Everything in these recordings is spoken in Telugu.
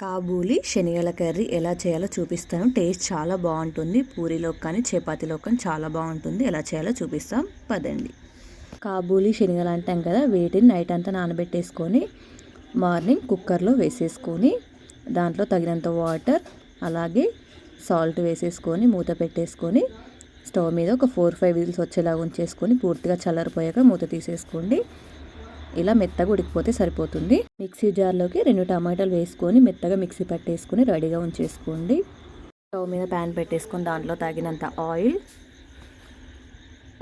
కాబూలి శనగల కర్రీ ఎలా చేయాలో చూపిస్తాను. టేస్ట్ చాలా బాగుంటుంది. పూరీలో కానీ చపాతీలో కానీ చాలా బాగుంటుంది. ఎలా చేయాలో చూపిస్తాం. పదండి. కాబూలి శనగలు అంటాం కదా వీటిని నైట్ అంతా నానబెట్టేసుకొని మార్నింగ్ కుక్కర్లో వేసేసుకొని దాంట్లో తగినంత వాటర్ అలాగే సాల్ట్ వేసేసుకొని మూత పెట్టేసుకొని స్టవ్ మీద ఒక ఫోర్ ఫైవ్ విజిల్స్ వచ్చేలాగా ఉంచేసుకొని పూర్తిగా చల్లారిపోయాక మూత తీసేసుకోండి. ఇలా మెత్తగా ఉడికిపోతే సరిపోతుంది. మిక్సీ జార్లోకి రెండు టమాటాలు వేసుకొని మెత్తగా మిక్సీ పట్టేసుకొని రెడీగా ఉంచేసుకోండి. స్టవ్ మీద ప్యాన్ పెట్టేసుకొని దాంట్లో తగినంత ఆయిల్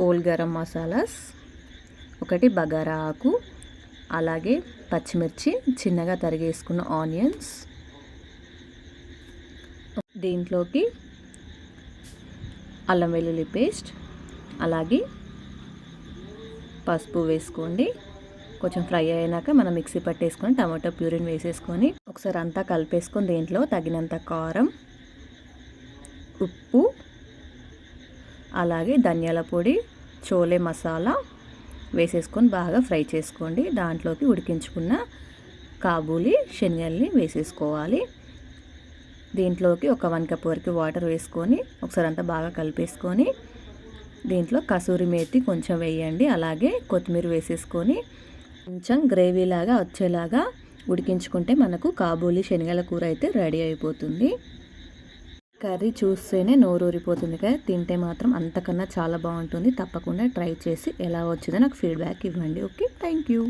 ఓల్ గరం మసాలాస్ ఒకటి బగారా ఆకు అలాగే పచ్చిమిర్చి చిన్నగా తరిగేసుకున్న ఆనియన్స్. దీంట్లోకి అల్లం వెల్లుల్లి పేస్ట్ అలాగే పసుపు వేసుకోండి. కొంచెం ఫ్రై అయినాక మనం మిక్సీ పట్టేసుకొని టమాటో ప్యూరిన్ వేసేసుకొని ఒకసారి అంతా కలిపేసుకొని దీంట్లో తగినంత కారం ఉప్పు అలాగే ధనియాల పొడి చోలే మసాలా వేసేసుకొని బాగా ఫ్రై చేసుకోండి. దాంట్లోకి ఉడికించుకున్న కాబూలి శనగల్ని వేసేసుకోవాలి. దీంట్లోకి ఒక వన్ కప్ వరకు వాటర్ వేసుకొని ఒకసారి అంతా బాగా కలిపేసుకొని దీంట్లో కసూరి మేతి కొంచెం వేయండి. అలాగే కొత్తిమీర వేసేసుకొని కొంచెం గ్రేవీ లాగా వచ్చేలాగా ఉడికించుకుంటే మనకు కాబూలి శనగల కూర అయితే రెడీ అయిపోతుంది. కర్రీ చూస్తేనే నోరూరిపోతుంది కదా తింటే మాత్రం అంతకన్నా చాలా బాగుంటుంది. తప్పకుండా ట్రై చేసి ఎలా వచ్చిందో నాకు ఫీడ్బ్యాక్ ఇవ్వండి. Okay thank you.